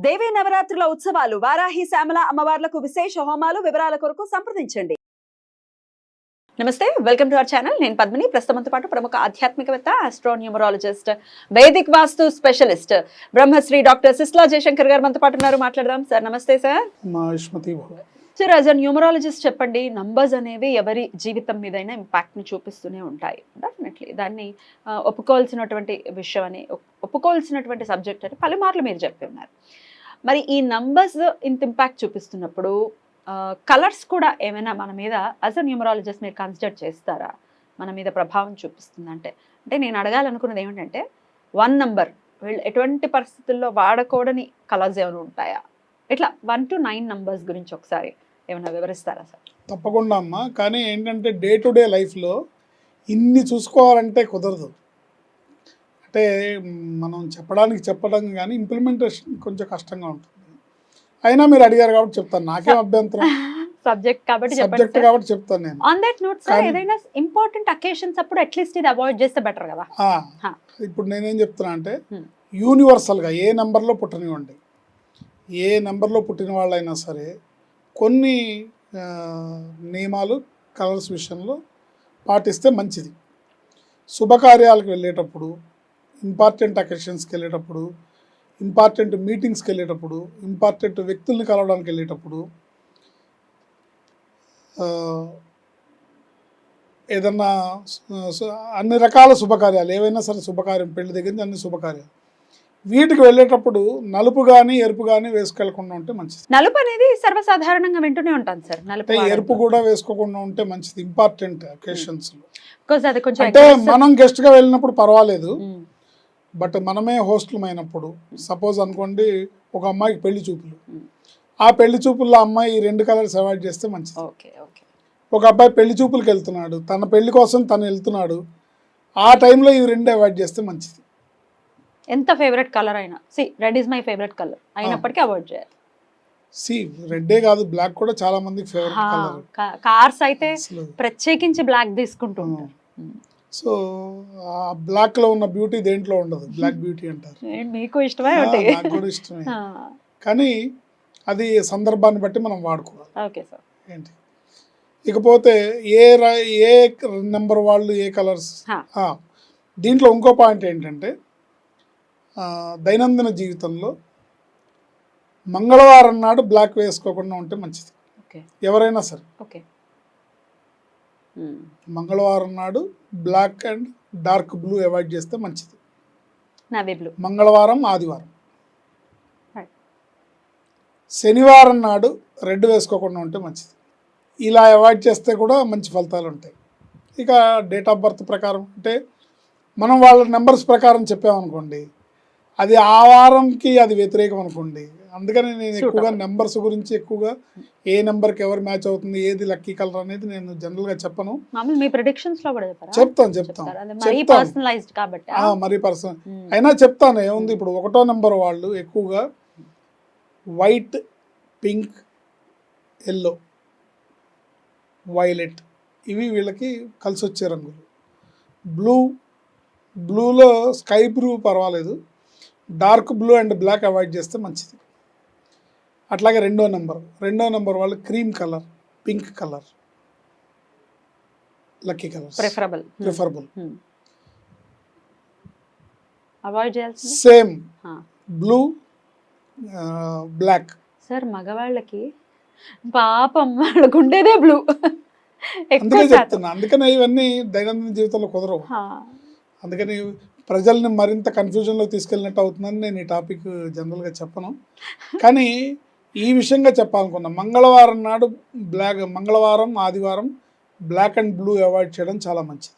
దేవీ నవరాత్రుల ఉత్సవాలు వారాహి శ్యామల అమ్మవార్లకు విశేష హోమాలు వివరాల కొరకు సంప్రదించండి. నమస్తే వెల్కమ్ టు అవర్ ఛానల్. నేను పద్మిని. ప్రస్తుతంతో పాటు ప్రముఖ ఆధ్యాత్మికవేత్త astronumerologist Vedic vastu specialist Brahmasri doctor Sisla Jayashankar గారు మనతో పాటు ఉన్నారు. మాట్లాడదాం. సార్ నమస్తే sir. Sir as a numerologist చెప్పండి నంబర్స్ అనేవి ఎవరి జీవితం మీదైనా ఇంపాక్ట్ని చూపిస్తూనే ఉంటాయి. డెఫినెట్లీ. దాన్ని ఒప్పుకోవాల్సినటువంటి విషయం అని ఒప్- ఒప్పుకోవాల్సినటువంటి సబ్జెక్ట్ అని పలుమార్లు మీరు చెప్పి ఉన్నారు. మరి ఈ నంబర్స్ ఇంత ఇంపాక్ట్ చూపిస్తున్నప్పుడు కలర్స్ కూడా ఏమైనా మన మీద అస్ అ న్యూమరాలజిస్ట్ మీరు కన్సిడర్ చేస్తారా? మన మీద ప్రభావం చూపిస్తుందంటే అంటే. నేను అడగాలనుకున్నది ఏమిటంటే వన్ నంబర్ వీళ్ళు ఎటువంటి పరిస్థితుల్లో వాడకూడని కలర్స్ ఏమైనా ఉంటాయా? ఇట్లా వన్ టు నైన్ నంబర్స్ గురించి ఒకసారి ఏమైనా వివరిస్తారా సార్? తప్పకుండా అమ్మ. కానీ ఏంటంటే డే టు డే లైఫ్లో ఇన్ని చూసుకోవాలంటే కుదరదు. అంటే మనం చెప్పడానికి చెప్పడం కానీ ఇంప్లిమెంటేషన్ కొంచెం కష్టంగా ఉంటుంది. అయినా మీరు అడిగారు కాబట్టి చెప్తాను. నాకేం అభ్యంతరం? సబ్జెక్ట్ కాబట్టి సబ్జెక్ట్ కాబట్టి చెప్తాను నేను. ఆన్ దట్ నోట్ సార్ కానీ- ఏదైనా ఇంపార్టెంట్ అకేషన్స్ అప్పుడు అట్లీస్ట్ ఇది అవాయిడ్ చేస్తే బెటర్ కదా. ఇప్పుడు నేనేం చెప్తున్నా అంటే. యూనివర్సల్గా ఏ నెంబర్లో పుట్టనివ్వండి. ఏ నెంబర్లో పుట్టిన వాళ్ళైనా సరే కొన్ని నియమాలు కలర్స్ విషయంలో పాటిస్తే మంచిది. శుభకార్యాలకు వెళ్ళేటప్పుడు ఇంపార్టెంట్ అకేషన్స్కి వెళ్ళేటప్పుడు ఇంపార్టెంట్ మీటింగ్స్కి వెళ్ళేటప్పుడు ఇంపార్టెంట్ వ్యక్తుల్ని కలవడానికి వెళ్ళేటప్పుడు ఏదన్నా అన్ని రకాల శుభకార్యాలు ఏవైనా సరే శుభకార్యం పెళ్ళి దగ్గర నుంచి అన్ని శుభకార్యాలు. వీటికి వెళ్ళేటప్పుడు నలుపు కానీ ఎరుపు కానీ వేసుకెళ్ళకుండా ఉంటే మంచిది. నలుపు అనేది సర్వసాధారణంగా వింటూనే ఉంటాను సార్ నలుపు ఎరుపు కూడా వేసుకోకుండా ఉంటే మంచిది ఇంపార్టెంట్ అకేషన్స్. కొంచెం అంటే మనం గెస్ట్గా వెళ్ళినప్పుడు పర్వాలేదు. మ్మ్. బట్ మనమే హోస్టల్ అయినప్పుడు సపోజ్ అనుకోండి ఒక అమ్మాయికి పెళ్ళి చూపులు. ఆ పెళ్ళి చూపుల్లో అమ్మాయి ఈ రెండు కలర్స్ అవాయిడ్ చేస్తే మంచిది. Okay okay. ఒక అబ్బాయి పెళ్ళి చూపులకు వెళ్తున్నాడు తన పెళ్ళి కోసం తను వెళ్తున్నాడు ఆ టైంలో ఈ రెండు అవాయిడ్ చేస్తే మంచిది. ఎంత ఫేవరెట్ కలర్ అయినా. See red is my favourite colour. అయినప్పటికీ అవాయిడ్ చేయాలి. సి రెడ్డే కాదు బ్లాక్ కూడా చాలా మందికి ఫేవరెట్ కలర్. కార్స్ అయితే ప్రత్యేకించి బ్లాక్ తీసుకుంటూ ఉంటారు. సో ఆ బ్లాక్లో ఉన్న బ్యూటీ దేంట్లో ఉండదు? బ్లాక్ బ్యూటీ అంటారు. మీకు ఇష్టమే నాకు కూడా ఇష్టమే. కానీ అది సందర్భాన్ని బట్టి మనం వాడుకోవాలి. Okay sir. ఏంటి? ఇకపోతే ఏ ర- ఏ నెంబర్ వాళ్ళు ఏ కలర్స్. దీంట్లో ఇంకో పాయింట్ ఏంటంటే దైనందిన జీవితంలో మంగళవారం నాడు బ్లాక్ వేసుకోకుండా ఉంటే మంచిది. ఎవరైనా సరే. మంగళవారం నాడు black and dark blue avoid చేస్తే మంచిది. మంగళవారం ఆదివారం. శనివారం నాడు రెడ్ వేసుకోకుండా ఉంటే మంచిది. ఇలా అవాయిడ్ చేస్తే కూడా మంచి ఫలితాలు ఉంటాయి. ఇక డేట్ ఆఫ్ బర్త్ ప్రకారం అంటే మనం వాళ్ళ నెంబర్స్ ప్రకారం చెప్పామనుకోండి అది ఆ వారంకి అది వ్యతిరేకం అనుకోండి. అందుకని నేను ఎక్కువగా. నెంబర్స్ గురించి ఎక్కువగా ఏ నెంబర్కి ఎవరు మ్యాచ్ అవుతుంది ఏది లక్కీ కలర్ అనేది నేను జనరల్గా చెప్పను. మామూలు మీ ప్రిడిక్షన్స్లో కూడా చెప్పారా? చెప్తాను చెప్తాను మరీ చెప్తాను. పర్సనలైజ్డ్ కాబట్టి ఆ, మరి పర్సన్ మ్మ్. అయినా చెప్తాను ఏముంది ఇప్పుడు ఒకటో నెంబర్ వాళ్ళు ఎక్కువగా వైట్ పింక్ ఎల్లో వైలెట్ ఇవి వీళ్ళకి కలిసి వచ్చే రంగులు. బ్లూ బ్లూలో స్కై బ్లూ పర్వాలేదు. Dark blue and black avoid చేస్తే మంచిది. అట్లాగే రెండో నెంబర్ రెండో నెంబర్ వాళ్ళు cream colour pink colour lucky colour preferable. Preferable. Avoid చేయాల్సింది? సేమ్. Blue black. సార్ మగవాళ్ళకి పాపం వాళ్ళకు ఉండేదే బ్లూ. అందుకే చెప్తున్నా. అందుకనే ఇవన్నీ దైనందిన జీవితంలో కుదరవు. అందుకని ప్రజల్ని మరింత కన్ఫ్యూజన్లో తీసుకెళ్ళినట్టు అవుతుందని నేను ఈ టాపిక్ జనరల్గా చెప్పను కానీ ఈ విషయంగా చెప్పాలనుకున్నా మంగళవారం నాడు బ్లాక్ మంగళవారం ఆదివారం బ్లాక్ అండ్ బ్లూ అవాయిడ్ చేయడం చాలా మంచిది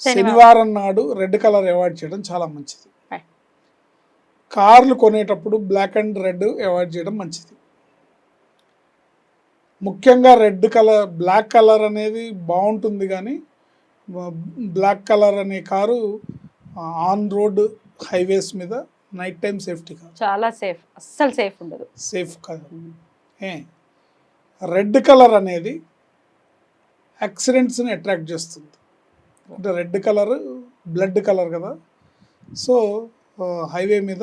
శనివారం. నాడు రెడ్ కలర్ అవాయిడ్ చేయడం చాలా మంచిది. కార్లు కొనేటప్పుడు బ్లాక్ అండ్ రెడ్ అవాయిడ్ చేయడం మంచిది ముఖ్యంగా రెడ్ కలర్ బ్లాక్ కలర్ అనేది బాగుంటుంది కానీ బ్లాక్ కలర్ అనే కారు ఆన్ రోడ్ హైవేస్ మీద నైట్ టైం సేఫ్టీ కాదు. చాలా సేఫ్ అస్సలు సేఫ్ ఉండదు. సేఫ్ కాదు. ఏ రెడ్ కలర్ అనేది యాక్సిడెంట్స్ని అట్రాక్ట్ చేస్తుంది. అంటే రెడ్ కలర్ బ్లడ్ కలర్ కదా. సో హైవే మీద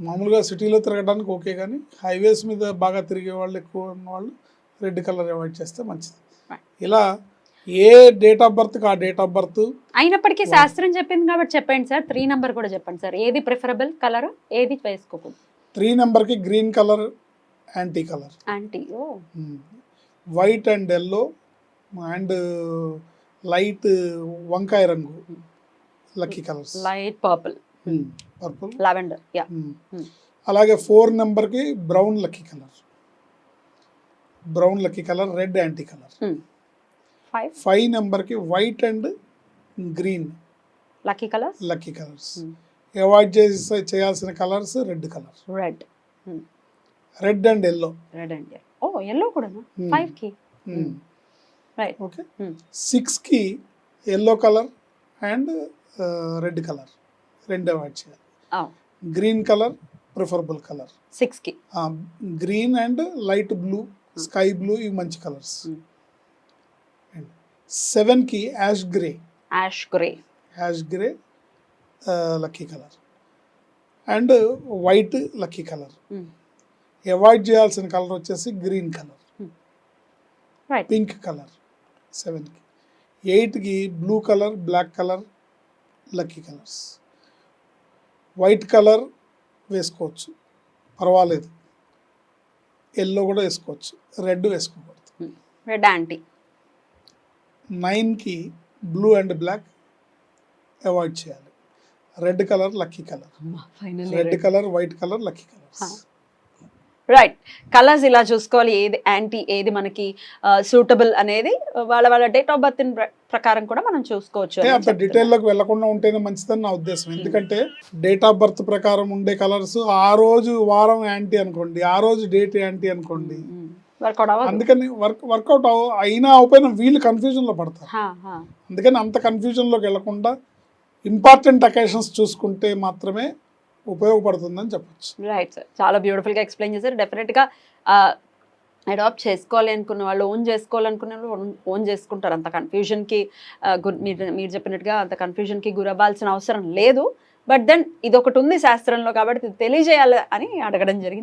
మామూలుగా సిటీలో తిరగడానికి ఓకే కానీ హైవేస్ మీద బాగా తిరిగే వాళ్ళు ఎక్కువ ఉన్న వాళ్ళు రెడ్ కలర్ అవాయిడ్ చేస్తే మంచిది. ఇలా ఏ డేట్ ఆఫ్ బర్త్కి ఆ డేట్ ఆఫ్ బర్త్ అయినప్పటికీ శాస్త్రం చెప్పింది కాబట్టి చెప్పండి సార్. త్రీ నెంబర్ కూడా చెప్పండి సార్. ఏది ప్రిఫరబుల్ కలర్ ఏది వేసుకోకూడదు త్రీ నెంబర్కి green colour anti colour oh. White and yellow and light వంకాయ రంగు. Lucky colours light purple purple lavender yeah. అలాగే ఫోర్ నెంబర్కి brown lucky colour brown lucky colour red anti colour five five నెంబర్కి white and green lucky colour lucky colours. Avoid చేసి చేయాల్సిన colours red colour red red and yellow red and oh yellow కూడా. ఫైవ్కి? Right okay Hmm. సిక్స్కి yellow colour and red colour రెండు avoid చేయాలి. Green colour preferable colour సిక్స్కి? Green and light blue sky blue ఇవి మంచి కలర్స్. సెవెన్కి ash grey ash grey ash grey lucky colour and white lucky colour avoid చేయాల్సిన colour వచ్చేసి green colour pink colour సెవెన్కి ఎయిట్కి blue colour black colour lucky colours white colour వేసుకోవచ్చు. పర్వాలేదు. Yellow కూడా వేసుకోవచ్చు. రెడ్ వేసుకోకూడదు. రెడ్ ఆంటీ నైన్కి బ్లూ అండ్ బ్లాక్ అవాయిడ్ చేయాలి. Red colour lucky colour. Red colour white colour lucky colours. Right colours ఇలా చూసుకోవాలి. ఏది యాంటీ ఏది మనకి సూటబుల్ అనేది వాళ్ళ వాళ్ళ డేట్ ఆఫ్ బర్త్ ప్రకారం కూడా మనం చూసుకోవచ్చు అంత. డీటెయిల్లోకి వెళ్ళకుండా ఉంటేనే మంచిదని నా ఉద్దేశం. ఎందుకంటే డేట్ ఆఫ్ బర్త్ ప్రకారం ఉండే కలర్స్ ఆ రోజు వారం యాంటీ అనుకోండి. ఆ రోజు డేట్ యాంటీ అనుకోండి. వర్కౌట్ అవ్వదు అందుకని వర్క్ వర్కౌట్ అవ అయినా అవపోయినా వీళ్ళు కన్ఫ్యూజన్లో పడతారు. అందుకని అంత కన్ఫ్యూజన్లోకి వెళ్ళకుండా ఇంపార్టెంట్ అకేషన్స్ చూసుకుంటే మాత్రమే ఉపయోగపడుతుందని చెప్పొచ్చు. రైట్ సార్ చాలా బ్యూటిఫుల్గా ఎక్స్ప్లెయిన్ చేశారు. డెఫినెట్గా అడాప్ట్ చేసుకోవాలి అనుకున్న వాళ్ళు ఓన్ చేసుకోవాలనుకున్న వాళ్ళు ఓన్ చేసుకుంటారు. అంత కన్ఫ్యూజన్కి మీరు మీరు చెప్పినట్టుగా అంత కన్ఫ్యూజన్కి గురవ్వాల్సిన అవసరం లేదు. బట్ దెన్ ఇది ఒకటి ఉంది శాస్త్రంలో కాబట్టి తెలియజేయాలి అని అడగడం జరిగింది.